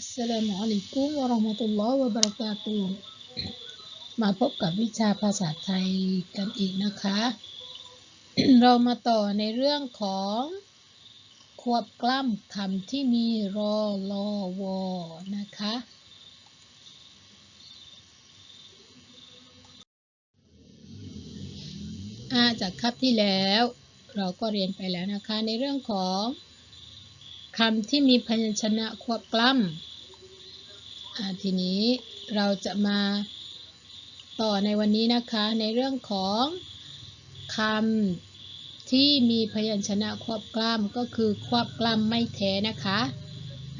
อัสสลามุอะลัยกุมวะเราะห์มะตุลลอฮ์วะบะเราะกาตุฮ์มาพบกับวิชาภาษาไทยกันอีกนะคะ เรามาต่อในเรื่องของควบกล้ำคำที่มีรอลอวอนะคะอาจากคาบที่แล้วเราก็เรียนไปแล้วนะคะในเรื่องของคำที่มีพยัญชนะควบกล้ำ ทีนี้เราจะมาต่อในวันนี้นะคะในเรื่องของคำที่มีพยัญชนะควบกล้ำก็คือควบกล้ำไม่แท้นะคะ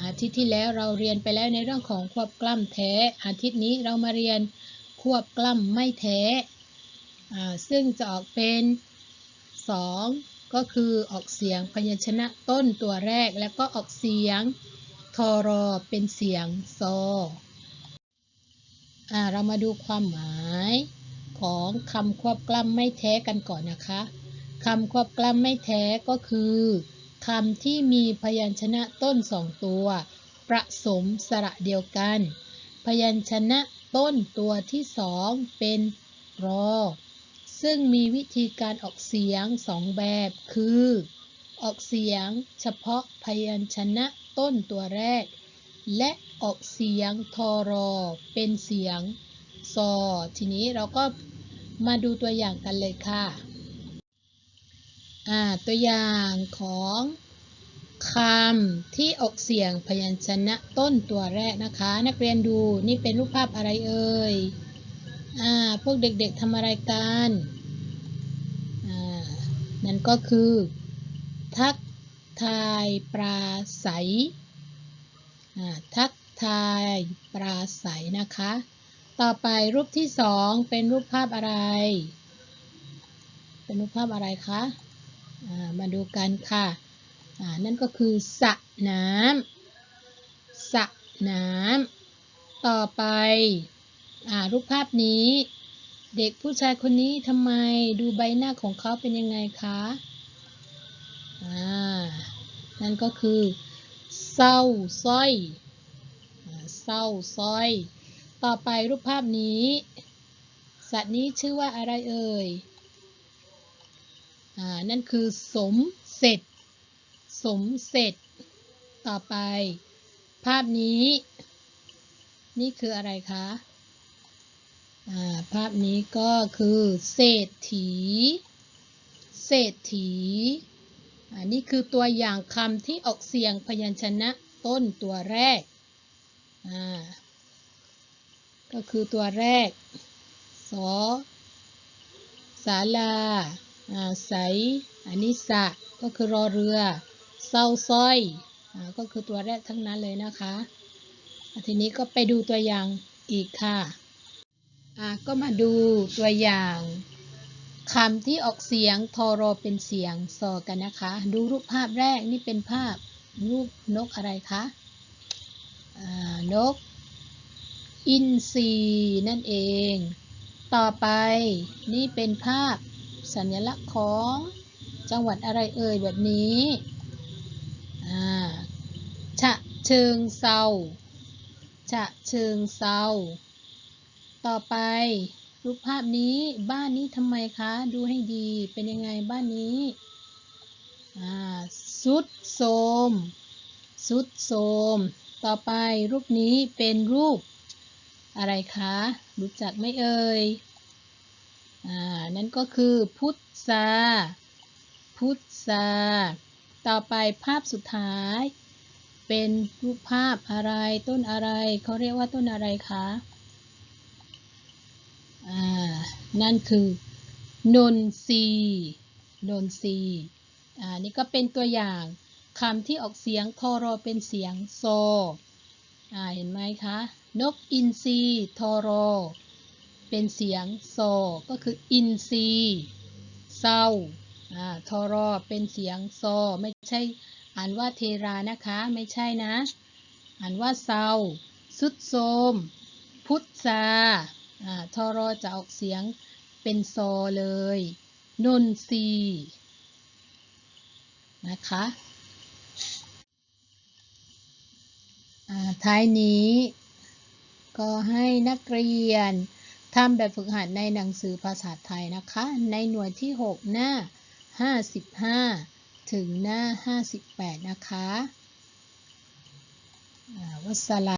อาทิตย์ที่แล้วเราเรียนไปแล้วในเรื่องของควบกล้ำแท้ อาทิตย์นี้เรามาเรียนควบกล้ำไม่แท้อ่ซึ่งจะออกเป็น 2 ก็คือออกเสียงพยัญชนะต้นตัวแรก แล้วก็ออกเสียง ทอรอเป็นเสียงซออ่าเรามาดูความหมายของคำควบกล้ำไม่แท้กันก่อนนะคะคำควบกล้ำไม่แท้ก็คือคำที่มีพยัญชนะต้นสองตัวประสมสระเดียวกัน พยัญชนะต้นตัวที่สองเป็นรอ ซึ่งมีวิธีการออกเสียงสองแบบคือ ออกเสียงเฉพาะพยัญชนะต้นตัวแรก และออกเสียงทอรอ เป็นเสียงซอ ทีนี้เราก็มาดูตัวอย่างกันเลยค่ะอ่าตัวอย่างของคำที่ออกเสียงพยัญชนะต้นตัวแรกนะคะ นักเรียนดูนี่เป็นรูปภาพอะไรเอ่ยอ่าพวกเด็กๆทำอะไรกันอ่านั่นก็คือ ทักทายปราศัยทักทายปราศัยนะคะ ต่อไปรูปที่สองเป็นรูปภาพอะไร เป็นรูปภาพอะไรคะามาดูกันค่ะนั่นก็คือสระน้ำสระน้ำต่อไปอรูปภาพนี้ เด็กผู้ชายคนนี้ทำไมดูใบหน้าของเขาเป็นยังไงคะ นั่นก็คือเศร้าสร้อยเศร้าสร้อย ต่อไปรูปภาพนี้ สัตว์นี้ชื่อว่าอะไรเอ่ยอ่านั่นคือสมเสร็จ สมเสร็จ ต่อไป ภาพนี้ นี่คืออะไรคะอ่าภาพนี้ก็คือเศรษฐี เศรษฐี อันนี้คือตัวอย่างคำที่ออกเสียงพยัญชนะต้นตัวแรก อ่า ก็คือตัวแรก สอศาลาอ่าใสอันนี้สะ ก็คือรอเรือ เศร้าสร้อย อ่า ก็คือตัวแรกทั้งนั้นเลยนะคะอะทีนี้ก็ไปดูตัวอย่างอีกค่ะ อ่า ก็มาดูตัวอย่าง คำที่ออกเสียงทอรอเป็นเสียงซอกันนะคะ ดูรูปภาพแรกนี่เป็นภาพรูปนกอะไรคะนก อินทรีนั่นเอง ต่อไปนี่เป็นภาพสัญลักษณ์ของจังหวัดอะไรเอ่ยแบบนี้อ่าฉะเชิงเซาฉะเชิงเซาต่อไป รูปภาพนี้บ้านนี้ทำไมคะ ดูให้ดี เป็นยังไงบ้านนี้สุดโทมสุดโทมต่อไปรูปนี้เป็นรูปอะไรคะ รู้จักไหมเอ่ยอ่านั่นก็คือพุทธาพุทธาต่อไปภาพสุดท้าย เป็นรูปภาพอะไรต้นอะไรเขาเรียกว่าต้นอะไรคะ อ่า นั่นคือนนทรีนนทรีอ่า นี่ก็เป็นตัวอย่างคำที่ออกเสียงทอรอเป็นเสียงโซ อ่า เห็นไหมคะ นกอินทรีทอรอ เป็นเสียงโซ ก็คืออินทรีเศร้า อ่า ทอรอเป็นเสียงโซ ไม่ใช่อ่านว่าเทรานะคะ ไม่ใช่นะ อ่านว่าเศร้าสุดโทมพุทธา ทอรอจะออกเสียงเป็นโซเลยนนทรีนะคะท้ายนี้ ก็ให้นักเรียนทำแบบฝึกหัดในหนังสือภาษาไทยนะคะ ในหน่วยที่ 6 หน้า 55 ถึงหน้า 58 นะคะอ่าวัสลา